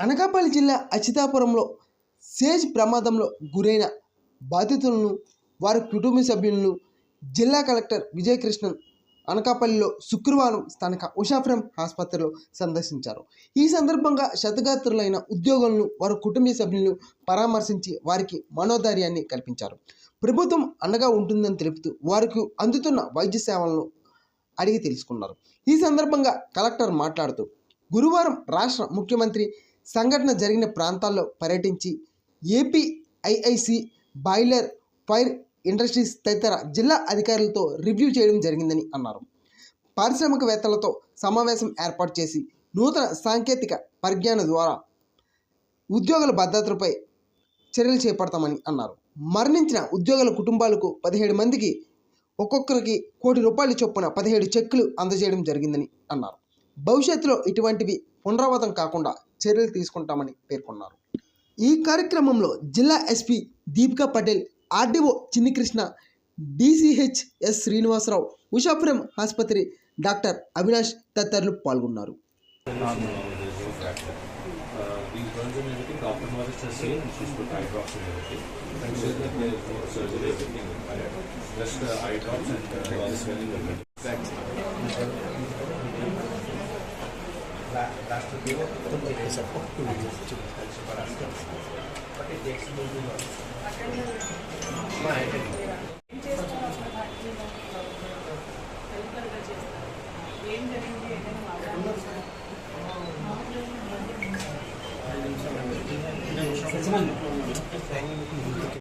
అనకాపల్లి జిల్లా అచితాపురంలో సేజ్ ప్రమాదంలో గురైన బాధితులను వారి కుటుంబ సభ్యులను జిల్లా కలెక్టర్ విజయకృష్ణన్ అనకాపల్లిలో శుక్రవారం స్థానిక ఉషాఫ్రమ్ ఆసుపత్రిలో సందర్శించారు. ఈ సందర్భంగా శతగాత్రులైన ఉద్యోగులను వారి కుటుంబ సభ్యులను పరామర్శించి వారికి మనోధైర్యాన్ని కల్పించారు. ప్రభుత్వం అండగా ఉంటుందని తెలుపుతూ వారికి అందుతున్న వైద్య సేవలను అడిగి తెలుసుకున్నారు. ఈ సందర్భంగా కలెక్టర్ మాట్లాడుతూ గురువారం రాష్ట్ర ముఖ్యమంత్రి సంఘటన జరిగిన ప్రాంతాల్లో పర్యటించి AP IIC boiler fire industries తదితర జిల్లా అధికారులతో రివ్యూ చేయడం జరిగిందని అన్నారు. పారిశ్రామికవేత్తలతో సమావేశం ఏర్పాటు చేసి నూతన సాంకేతిక పరిజ్ఞానం ద్వారా ఉద్యోగుల భద్రతలపై చర్యలు చేపడతామని అన్నారు. మరణించిన ఉద్యోగుల కుటుంబాలకు పదిహేడు మందికి ఒక్కొక్కరికి కోటి రూపాయల చొప్పున పదిహేడు చెక్కులు అందజేయడం జరిగిందని అన్నారు. భవిష్యత్తులో ఇటువంటివి పునరావృతం కాకుండా చర్యలు తీసుకుంటామని పేర్కొన్నారు. ఈ కార్యక్రమంలో జిల్లా SP Deepika Patel RDO Chinnikrishna DCH S Srinivasarao Ushapuram ఆసుపత్రి డాక్టర్ అవినాష్ తదితరులు పాల్గొన్నారు. Be. ఏం జరిగింది ఏంటని